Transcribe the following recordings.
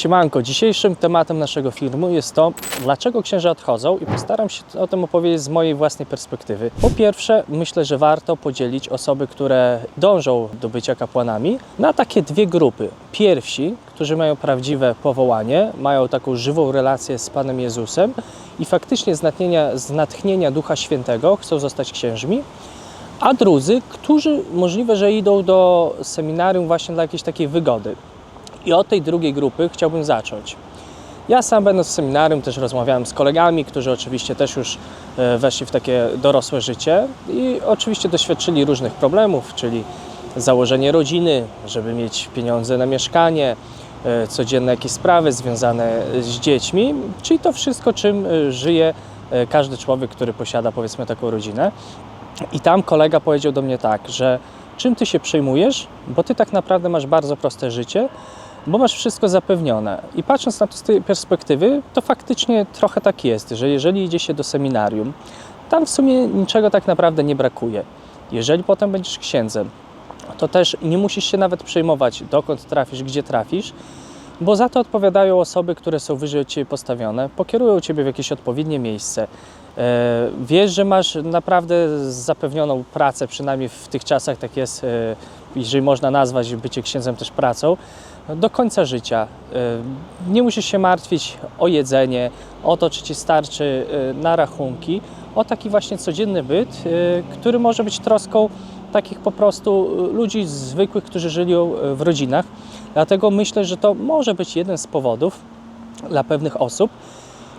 Siemanko, dzisiejszym tematem naszego filmu jest to, dlaczego księża odchodzą i postaram się o tym opowiedzieć z mojej własnej perspektywy. Po pierwsze, myślę, że warto podzielić osoby, które dążą do bycia kapłanami, na takie dwie grupy. Pierwsi, którzy mają prawdziwe powołanie, mają taką żywą relację z Panem Jezusem i faktycznie z natchnienia, z natchnienia Ducha Świętego chcą zostać księżmi, a drudzy, którzy możliwe, że idą do seminarium właśnie dla jakiejś takiej wygody. I od tej drugiej grupy chciałbym zacząć. Ja sam będąc w seminarium też rozmawiałem z kolegami, którzy oczywiście też już e, weszli w takie dorosłe życie i oczywiście doświadczyli różnych problemów, czyli założenie rodziny, żeby mieć pieniądze na mieszkanie, e, codzienne jakieś sprawy związane z dziećmi, czyli to wszystko, czym e, żyje każdy człowiek, który posiada powiedzmy taką rodzinę. I tam kolega powiedział do mnie tak, że czym ty się przejmujesz, bo ty tak naprawdę masz bardzo proste życie, bo masz wszystko zapewnione. I patrząc na to z tej perspektywy, to faktycznie trochę tak jest, że jeżeli idzie się do seminarium, tam w sumie niczego tak naprawdę nie brakuje. Jeżeli potem będziesz księdzem, to też nie musisz się nawet przejmować, dokąd trafisz, gdzie trafisz, bo za to odpowiadają osoby, które są wyżej od Ciebie postawione, pokierują Ciebie w jakieś odpowiednie miejsce. E, Wiesz, że masz naprawdę zapewnioną pracę, przynajmniej w tych czasach tak jest, e, jeżeli można nazwać bycie księdzem też pracą, do końca życia. E, Nie musisz się martwić o jedzenie, o to, czy Ci starczy e, na rachunki, o taki właśnie codzienny byt, e, który może być troską takich po prostu ludzi zwykłych, którzy żyli w rodzinach. Dlatego myślę, że to może być jeden z powodów dla pewnych osób,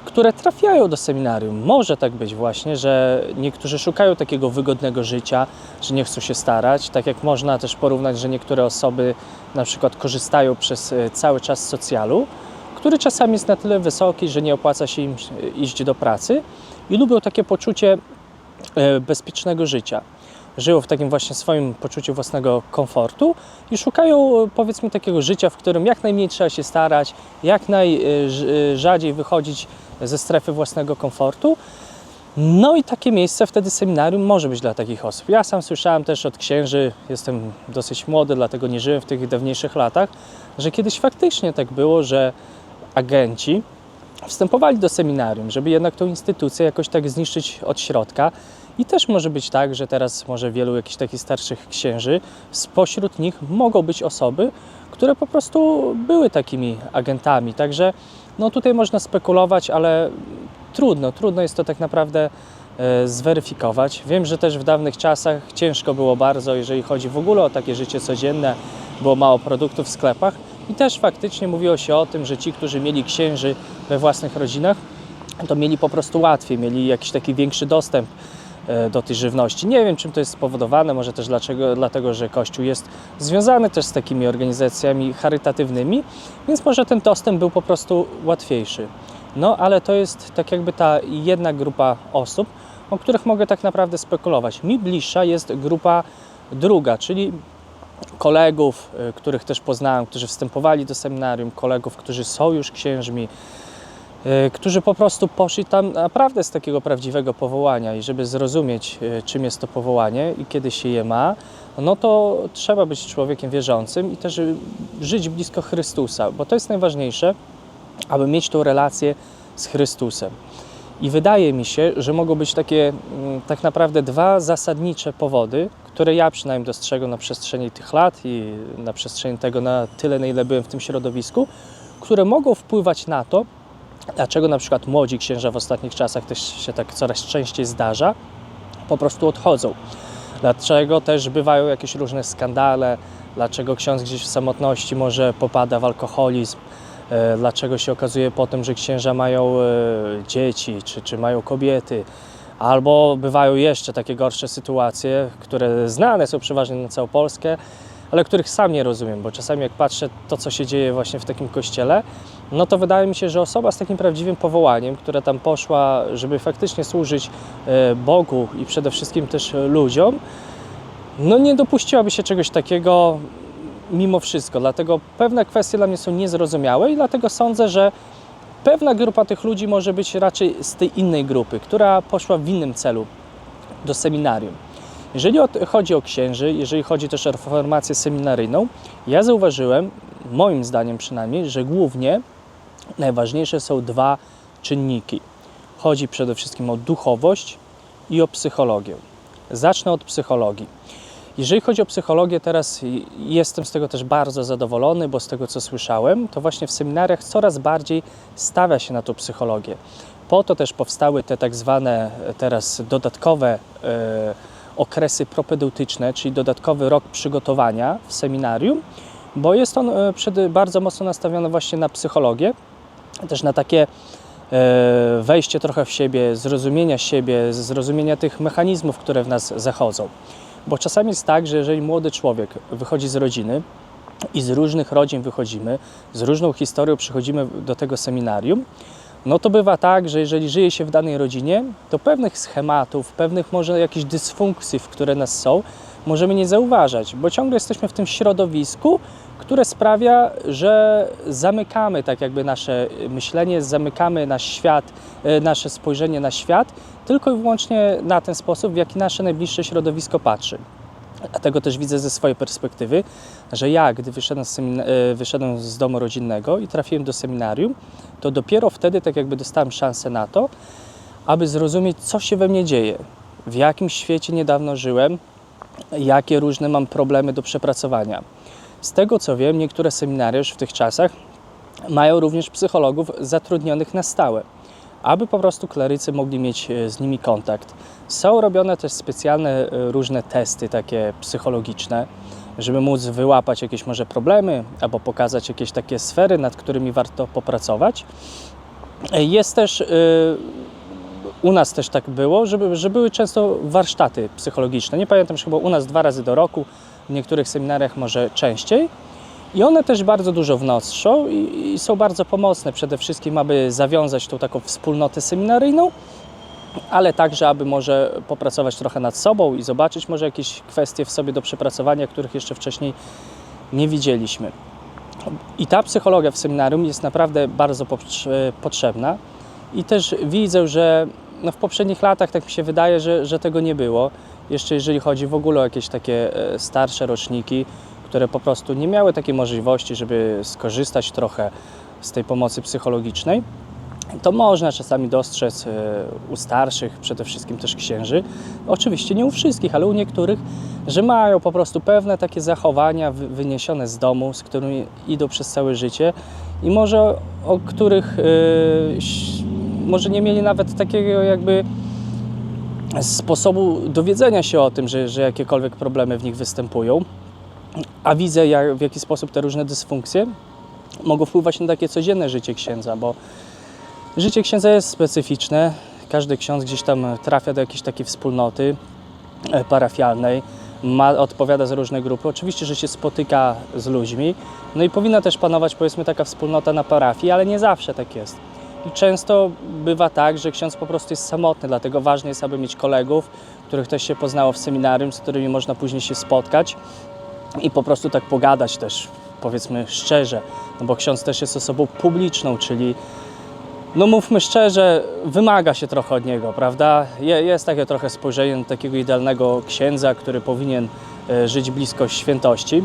które trafiają do seminarium. Może tak być właśnie, że niektórzy szukają takiego wygodnego życia, że nie chcą się starać. Tak jak można też porównać, że niektóre osoby na przykład korzystają przez e, cały czas z socjalu, który czasami jest na tyle wysoki, że nie opłaca się im e, iść do pracy i lubią takie poczucie e, bezpiecznego życia. Żyją w takim właśnie swoim poczuciu własnego komfortu i szukają powiedzmy takiego życia, w którym jak najmniej trzeba się starać, jak najrzadziej wychodzić ze strefy własnego komfortu. No i takie miejsce wtedy seminarium może być dla takich osób. Ja sam słyszałem też od księży, jestem dosyć młody, dlatego nie żyłem w tych dawniejszych latach, że kiedyś faktycznie tak było, że agenci wstępowali do seminarium, żeby jednak tą instytucję jakoś tak zniszczyć od środka. I też może być tak, że teraz może wielu jakichś takich starszych księży, spośród nich mogą być osoby, które po prostu były takimi agentami. Także no tutaj można spekulować, ale trudno, trudno jest to tak naprawdę e, zweryfikować. Wiem, że też w dawnych czasach ciężko było bardzo, jeżeli chodzi w ogóle o takie życie codzienne, było mało produktów w sklepach i też faktycznie mówiło się o tym, że ci, którzy mieli księży we własnych rodzinach, to mieli po prostu łatwiej, mieli jakiś taki większy dostęp do tej żywności. Nie wiem, czym to jest spowodowane, może też dlaczego, dlatego, że Kościół jest związany też z takimi organizacjami charytatywnymi, więc może ten dostęp był po prostu łatwiejszy. No, ale to jest tak jakby ta jedna grupa osób, o których mogę tak naprawdę spekulować. Mi bliższa jest grupa druga, czyli kolegów, y, których też poznałem, którzy wstępowali do seminarium, kolegów, którzy są już księżmi, którzy po prostu poszli tam naprawdę z takiego prawdziwego powołania i żeby zrozumieć, y, czym jest to powołanie i kiedy się je ma, no to trzeba być człowiekiem wierzącym i też żyć blisko Chrystusa, bo to jest najważniejsze, aby mieć tą relację z Chrystusem. I wydaje mi się, że mogą być takie mm, tak naprawdę dwa zasadnicze powody, które ja przynajmniej dostrzegam na przestrzeni tych lat i na przestrzeni tego na tyle, na ile byłem w tym środowisku, które mogą wpływać na to, dlaczego na przykład młodzi księża w ostatnich czasach też się tak coraz częściej zdarza, po prostu odchodzą. Dlaczego też bywają jakieś różne skandale, dlaczego ksiądz gdzieś w samotności może popada w alkoholizm, e, dlaczego się okazuje potem, że księża mają e, dzieci, czy, czy mają kobiety, albo bywają jeszcze takie gorsze sytuacje, które znane są przeważnie na całą Polskę, ale których sam nie rozumiem, bo czasami jak patrzę to, co się dzieje właśnie w takim kościele, no to wydaje mi się, że osoba z takim prawdziwym powołaniem, która tam poszła, żeby faktycznie służyć e, Bogu i przede wszystkim też ludziom, no nie dopuściłaby się czegoś takiego mimo wszystko. Dlatego pewne kwestie dla mnie są niezrozumiałe i dlatego sądzę, że pewna grupa tych ludzi może być raczej z tej innej grupy, która poszła w innym celu do seminarium. Jeżeli chodzi o księży, jeżeli chodzi też o reformację seminaryjną, ja zauważyłem, moim zdaniem przynajmniej, że głównie najważniejsze są dwa czynniki. Chodzi przede wszystkim o duchowość i o psychologię. Zacznę od psychologii. Jeżeli chodzi o psychologię, teraz jestem z tego też bardzo zadowolony, bo z tego co słyszałem, to właśnie w seminariach coraz bardziej stawia się na tą psychologię. Po to też powstały te tak zwane e, teraz dodatkowe e, okresy propedeutyczne, czyli dodatkowy rok przygotowania w seminarium, bo jest on e, przed, bardzo mocno nastawiony właśnie na psychologię, też na takie e, wejście trochę w siebie, zrozumienia siebie, zrozumienia tych mechanizmów, które w nas zachodzą. Bo czasami jest tak, że jeżeli młody człowiek wychodzi z rodziny i z różnych rodzin wychodzimy, z różną historią przychodzimy do tego seminarium, no to bywa tak, że jeżeli żyje się w danej rodzinie, to pewnych schematów, pewnych może jakichś dysfunkcji, które nas są, możemy nie zauważać, bo ciągle jesteśmy w tym środowisku, które sprawia, że zamykamy tak jakby nasze myślenie, zamykamy nasz świat, e, nasze spojrzenie na świat tylko i wyłącznie na ten sposób, w jaki nasze najbliższe środowisko patrzy. Dlatego też widzę ze swojej perspektywy, że ja, gdy wyszedłem z, e, wyszedłem z domu rodzinnego i trafiłem do seminarium, to dopiero wtedy tak jakby dostałem szansę na to, aby zrozumieć, co się we mnie dzieje, w jakim świecie niedawno żyłem, jakie różne mam problemy do przepracowania. Z tego co wiem, niektóre seminaria już w tych czasach mają również psychologów zatrudnionych na stałe, aby po prostu klerycy mogli mieć e, z nimi kontakt. Są robione też specjalne e, różne testy takie psychologiczne, żeby móc wyłapać jakieś może problemy albo pokazać jakieś takie sfery, nad którymi warto popracować. E, Jest też u nas też tak było, że, że były często warsztaty psychologiczne. Nie pamiętam, że chyba u nas dwa razy do roku, w niektórych seminariach może częściej. I one też bardzo dużo wnoszą i, i są bardzo pomocne przede wszystkim, aby zawiązać tą taką wspólnotę seminaryjną, ale także, aby może popracować trochę nad sobą i zobaczyć może jakieś kwestie w sobie do przepracowania, których jeszcze wcześniej nie widzieliśmy. I ta psychologia w seminarium jest naprawdę bardzo potrze- potrzebna. I też widzę, że no w poprzednich latach tak mi się wydaje, że, że tego nie było. Jeszcze jeżeli chodzi w ogóle o jakieś takie e, starsze roczniki, które po prostu nie miały takiej możliwości, żeby skorzystać trochę z tej pomocy psychologicznej, to można czasami dostrzec e, u starszych, przede wszystkim też księży, oczywiście nie u wszystkich, ale u niektórych, że mają po prostu pewne takie zachowania wy- wyniesione z domu, z którymi idą przez całe życie i może o których e, może nie mieli nawet takiego jakby sposobu dowiedzenia się o tym, że, że jakiekolwiek problemy w nich występują, a widzę jak, w jaki sposób te różne dysfunkcje mogą wpływać na takie codzienne życie księdza, bo życie księdza jest specyficzne. Każdy ksiądz gdzieś tam trafia do jakiejś takiej wspólnoty e, parafialnej, ma, odpowiada za różne grupy. Oczywiście, że się spotyka z ludźmi, no i powinna też panować powiedzmy taka wspólnota na parafii, ale nie zawsze tak jest. I często bywa tak, że ksiądz po prostu jest samotny, dlatego ważne jest, aby mieć kolegów, których też się poznało w seminarium, z którymi można później się spotkać i po prostu tak pogadać też, powiedzmy szczerze, no bo ksiądz też jest osobą publiczną, czyli no mówmy szczerze, wymaga się trochę od niego, prawda? Je- Jest takie trochę spojrzenie takiego idealnego księdza, który powinien e, żyć blisko świętości.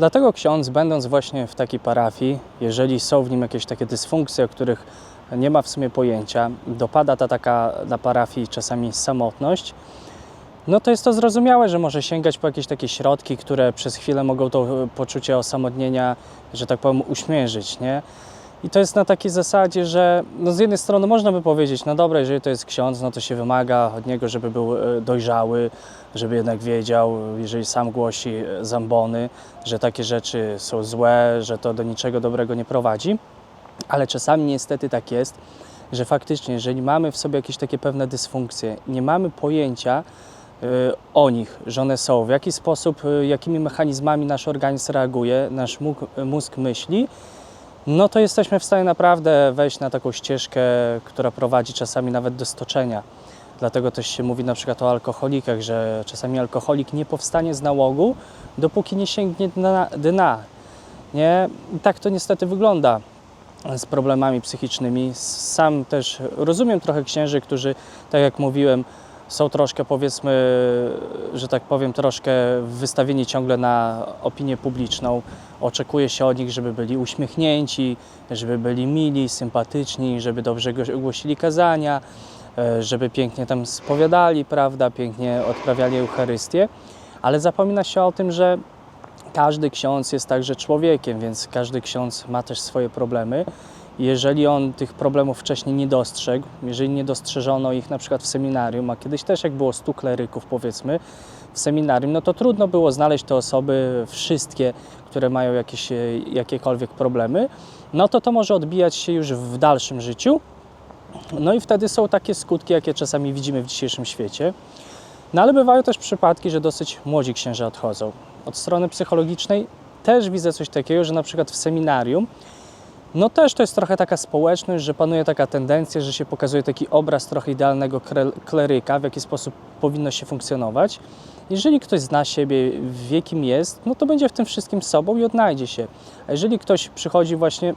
Dlatego ksiądz, będąc właśnie w takiej parafii, jeżeli są w nim jakieś takie dysfunkcje, o których nie ma w sumie pojęcia, dopada ta taka na parafii czasami samotność, no to jest to zrozumiałe, że może sięgać po jakieś takie środki, które przez chwilę mogą to poczucie osamotnienia, że tak powiem, uśmierzyć, nie? I to jest na takiej zasadzie, że no z jednej strony można by powiedzieć, no dobra, jeżeli to jest ksiądz, no to się wymaga od niego, żeby był e, dojrzały, żeby jednak wiedział, jeżeli sam głosi e, zambony, że takie rzeczy są złe, że to do niczego dobrego nie prowadzi. Ale czasami niestety tak jest, że faktycznie, jeżeli mamy w sobie jakieś takie pewne dysfunkcje, nie mamy pojęcia y, o nich, że one są, w jaki sposób, y, jakimi mechanizmami nasz organizm reaguje, nasz mózg myśli, no to jesteśmy w stanie naprawdę wejść na taką ścieżkę, która prowadzi czasami nawet do stoczenia. Dlatego też się mówi na przykład o alkoholikach, że czasami alkoholik nie powstanie z nałogu, dopóki nie sięgnie dna. dna. Nie? I tak to niestety wygląda z problemami psychicznymi. Sam też rozumiem trochę księży, którzy, tak jak mówiłem, są troszkę powiedzmy, że tak powiem, troszkę wystawieni ciągle na opinię publiczną. Oczekuje się od nich, żeby byli uśmiechnięci, żeby byli mili, sympatyczni, żeby dobrze głosili kazania, żeby pięknie tam spowiadali, prawda, pięknie odprawiali Eucharystię, ale zapomina się o tym, że każdy ksiądz jest także człowiekiem, więc każdy ksiądz ma też swoje problemy. Jeżeli on tych problemów wcześniej nie dostrzegł, jeżeli nie dostrzeżono ich na przykład w seminarium, a kiedyś też jak było 100 kleryków powiedzmy w seminarium, no to trudno było znaleźć te osoby wszystkie, które mają jakieś, e, jakiekolwiek problemy, no to to może odbijać się już w dalszym życiu. No i wtedy są takie skutki, jakie czasami widzimy w dzisiejszym świecie. No ale bywają też przypadki, że dosyć młodzi księża odchodzą. Od strony psychologicznej też widzę coś takiego, że na przykład w seminarium, no też to jest trochę taka społeczność, że panuje taka tendencja, że się pokazuje taki obraz trochę idealnego kleryka, w jaki sposób powinno się funkcjonować. Jeżeli ktoś zna siebie, wie kim jest, no to będzie w tym wszystkim sobą i odnajdzie się. A jeżeli ktoś przychodzi właśnie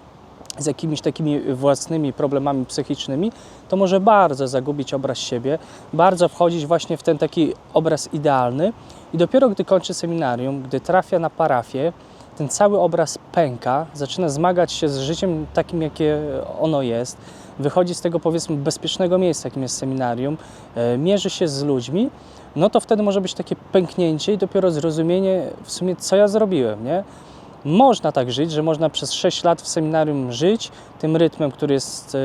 z jakimiś takimi własnymi problemami psychicznymi, to może bardzo zagubić obraz siebie, bardzo wchodzić właśnie w ten taki obraz idealny i dopiero gdy kończy seminarium, gdy trafia na parafię, ten cały obraz pęka, zaczyna zmagać się z życiem takim, jakie ono jest, wychodzi z tego powiedzmy bezpiecznego miejsca, jakim jest seminarium, e, mierzy się z ludźmi, no to wtedy może być takie pęknięcie i dopiero zrozumienie w sumie, co ja zrobiłem, nie? Można tak żyć, że można przez 6 lat w seminarium żyć tym rytmem, który jest e,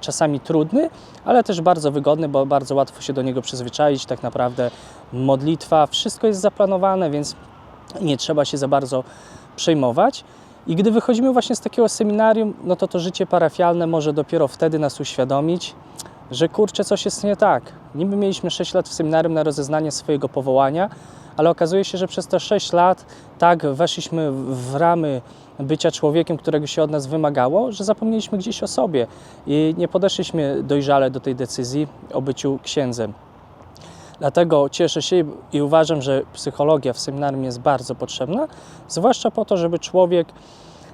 czasami trudny, ale też bardzo wygodny, bo bardzo łatwo się do niego przyzwyczaić. Tak naprawdę modlitwa, wszystko jest zaplanowane, więc nie trzeba się za bardzo przejmować. I gdy wychodzimy właśnie z takiego seminarium, no to to życie parafialne może dopiero wtedy nas uświadomić, że kurczę, coś jest nie tak. Niby mieliśmy 6 lat w seminarium na rozeznanie swojego powołania, ale okazuje się, że przez te 6 lat tak weszliśmy w ramy bycia człowiekiem, którego się od nas wymagało, że zapomnieliśmy gdzieś o sobie i nie podeszliśmy dojrzale do tej decyzji o byciu księdzem. Dlatego cieszę się i uważam, że psychologia w seminarium jest bardzo potrzebna, zwłaszcza po to, żeby człowiek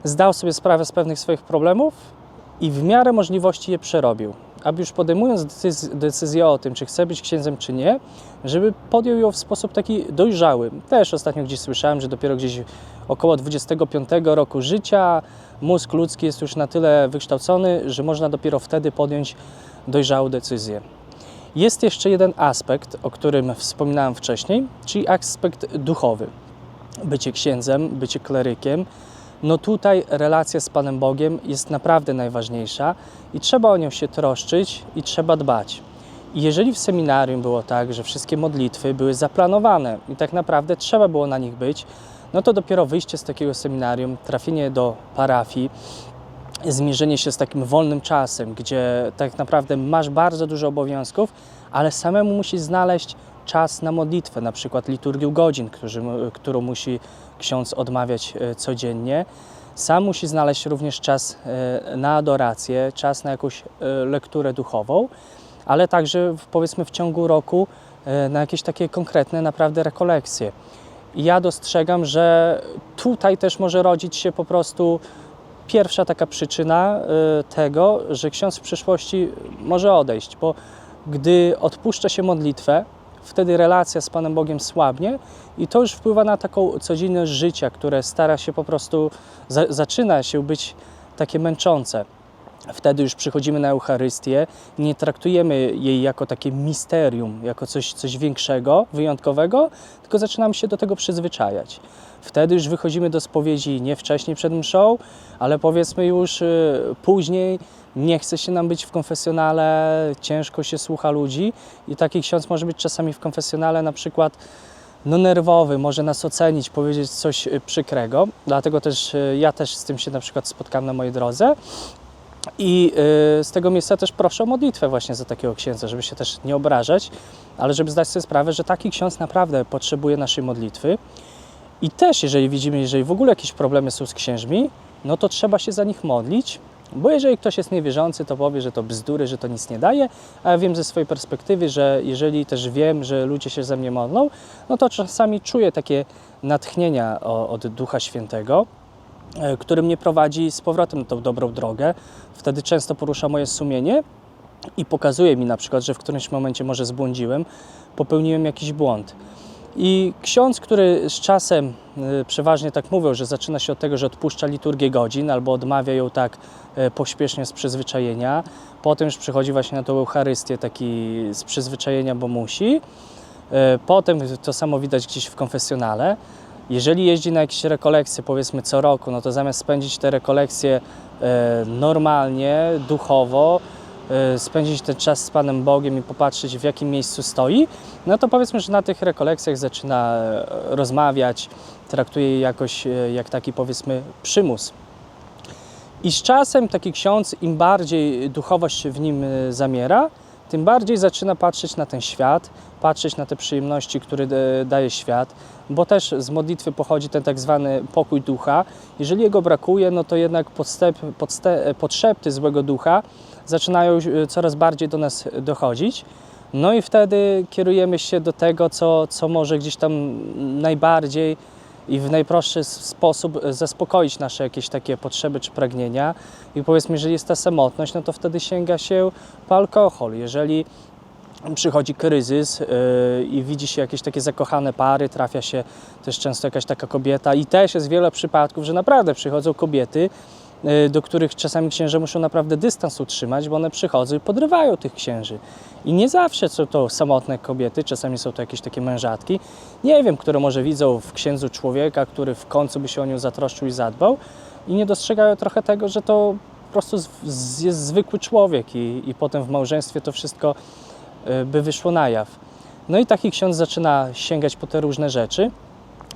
zdał sobie sprawę z pewnych swoich problemów i w miarę możliwości je przerobił. Aby już podejmując decyz- decyzję o tym, czy chce być księdzem, czy nie, żeby podjął ją w sposób taki dojrzały. Też ostatnio gdzieś słyszałem, że dopiero gdzieś około 25 roku życia mózg ludzki jest już na tyle wykształcony, że można dopiero wtedy podjąć dojrzałą decyzję. Jest jeszcze jeden aspekt, o którym wspominałem wcześniej, czyli aspekt duchowy. Bycie księdzem, bycie klerykiem. No tutaj relacja z Panem Bogiem jest naprawdę najważniejsza i trzeba o nią się troszczyć i trzeba dbać. I jeżeli w seminarium było tak, że wszystkie modlitwy były zaplanowane i tak naprawdę trzeba było na nich być, no to dopiero wyjście z takiego seminarium, trafienie do parafii, zmierzenie się z takim wolnym czasem, gdzie tak naprawdę masz bardzo dużo obowiązków, ale samemu musisz znaleźć czas na modlitwę, na przykład liturgię godzin, którzy, którą musi ksiądz odmawiać e, codziennie. Sam musi znaleźć również czas e, na adorację, czas na jakąś e, lekturę duchową, ale także powiedzmy w ciągu roku na jakieś takie konkretne naprawdę rekolekcje. I ja dostrzegam, że tutaj też może rodzić się po prostu pierwsza taka przyczyna tego, że ksiądz w przyszłości może odejść, bo gdy odpuszcza się modlitwę, wtedy relacja z Panem Bogiem słabnie i to już wpływa na taką codzienność życia, które stara się po prostu, za, zaczyna się być takie męczące. Wtedy już przychodzimy na Eucharystię, nie traktujemy jej jako takie misterium, jako coś, coś większego, wyjątkowego, tylko zaczynamy się do tego przyzwyczajać. Wtedy już wychodzimy do spowiedzi nie wcześniej przed mszą, ale powiedzmy już y, później. Nie chce się nam być w konfesjonale, ciężko się słucha ludzi i taki ksiądz może być czasami w konfesjonale na przykład no nerwowy, może nas ocenić, powiedzieć coś y, przykrego. Dlatego też y, ja też z tym się na przykład spotkałem na mojej drodze. I y, z tego miejsca też proszę o modlitwę właśnie za takiego księdza, żeby się też nie obrażać, ale żeby zdać sobie sprawę, że taki ksiądz naprawdę potrzebuje naszej modlitwy. I też, jeżeli widzimy, jeżeli w ogóle jakieś problemy są z księżmi, no to trzeba się za nich modlić, bo jeżeli ktoś jest niewierzący, to powie, że to bzdury, że to nic nie daje, a ja wiem ze swojej perspektywy, że jeżeli też wiem, że ludzie się ze mnie modlą, no to czasami czuję takie natchnienia od Ducha Świętego, który mnie prowadzi z powrotem na tą dobrą drogę. Wtedy często porusza moje sumienie i pokazuje mi na przykład, że w którymś momencie może zbłądziłem, popełniłem jakiś błąd. I ksiądz, który z czasem y, przeważnie tak mówią, że zaczyna się od tego, że odpuszcza liturgię godzin albo odmawia ją tak y, pośpiesznie z przyzwyczajenia, potem już przychodzi właśnie na tą Eucharystię taki z przyzwyczajenia, bo musi. Potem to samo widać gdzieś w konfesjonale. Jeżeli jeździ na jakieś rekolekcje, powiedzmy co roku, no to zamiast spędzić te rekolekcje e, normalnie, duchowo, e, spędzić ten czas z Panem Bogiem i popatrzeć w jakim miejscu stoi, no to powiedzmy, że na tych rekolekcjach zaczyna e, rozmawiać, traktuje je jakoś jak taki powiedzmy przymus. I z czasem taki ksiądz, im bardziej duchowość w nim zamiera, tym bardziej zaczyna patrzeć na ten świat, patrzeć na te przyjemności, które e, daje świat, bo też z modlitwy pochodzi ten tak zwany pokój ducha. Jeżeli jego brakuje, no to jednak podstep, podste, podszepty złego ducha zaczynają e, coraz bardziej do nas dochodzić. No i wtedy kierujemy się do tego, co, co może gdzieś tam najbardziej i w najprostszy sposób zaspokoić nasze jakieś takie potrzeby czy pragnienia. I powiedzmy, jeżeli jest ta samotność, no to wtedy sięga się po alkohol. Jeżeli przychodzi kryzys yy, i widzi się jakieś takie zakochane pary, trafia się też często jakaś taka kobieta i też jest wiele przypadków, że naprawdę przychodzą kobiety, do których czasami księże muszą naprawdę dystans utrzymać, bo one przychodzą i podrywają tych księży. I nie zawsze są to samotne kobiety, czasami są to jakieś takie mężatki, nie wiem, które może widzą w księdzu człowieka, który w końcu by się o nią zatroszczył i zadbał i nie dostrzegają trochę tego, że to po prostu jest zwykły człowiek i, i potem w małżeństwie to wszystko y, by wyszło na jaw. No i taki ksiądz zaczyna sięgać po te różne rzeczy,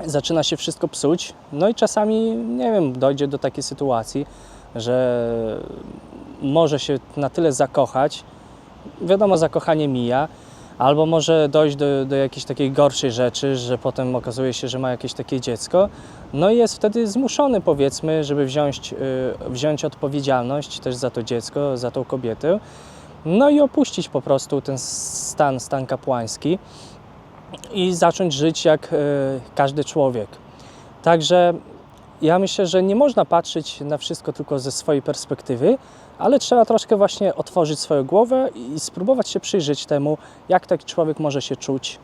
zaczyna się wszystko psuć, no i czasami, nie wiem, dojdzie do takiej sytuacji, że może się na tyle zakochać, wiadomo, zakochanie mija, albo może dojść do, do jakiejś takiej gorszej rzeczy, że potem okazuje się, że ma jakieś takie dziecko, no i jest wtedy zmuszony, powiedzmy, żeby wziąć, y, wziąć odpowiedzialność też za to dziecko, za tą kobietę, no i opuścić po prostu ten stan, stan kapłański i zacząć żyć jak y, każdy człowiek. Także ja myślę, że nie można patrzeć na wszystko tylko ze swojej perspektywy, ale trzeba troszkę właśnie otworzyć swoją głowę i spróbować się przyjrzeć temu, jak taki człowiek może się czuć,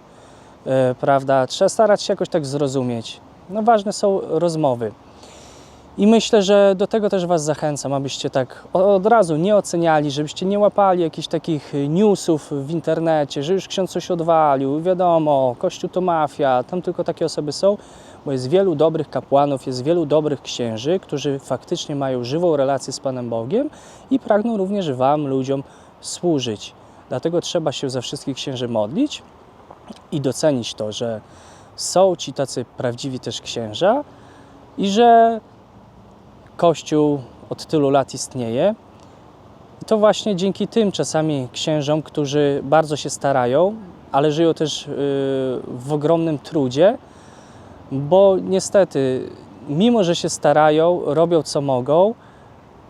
e, prawda? Trzeba starać się jakoś tak zrozumieć. No ważne są rozmowy. I myślę, że do tego też Was zachęcam, abyście tak od razu nie oceniali, żebyście nie łapali jakichś takich newsów w internecie, że już ksiądz coś odwalił, wiadomo, Kościół to mafia, tam tylko takie osoby są, bo jest wielu dobrych kapłanów, jest wielu dobrych księży, którzy faktycznie mają żywą relację z Panem Bogiem i pragną również Wam, ludziom, służyć. Dlatego trzeba się za wszystkich księży modlić i docenić to, że są ci tacy prawdziwi też księża i że Kościół od tylu lat istnieje. I to właśnie dzięki tym czasami księżom, którzy bardzo się starają, ale żyją też yy, w ogromnym trudzie, bo niestety, mimo że się starają, robią co mogą,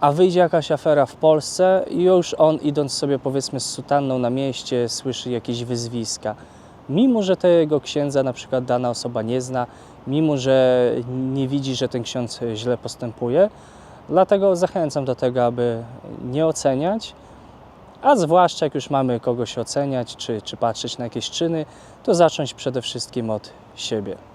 a wyjdzie jakaś afera w Polsce i już on idąc sobie powiedzmy z sutanną na mieście słyszy jakieś wyzwiska. Mimo, że tego księdza na przykład dana osoba nie zna, mimo, że nie widzi, że ten ksiądz źle postępuje, dlatego zachęcam do tego, aby nie oceniać, a zwłaszcza jak już mamy kogoś oceniać, czy, czy patrzeć na jakieś czyny, to zacząć przede wszystkim od siebie.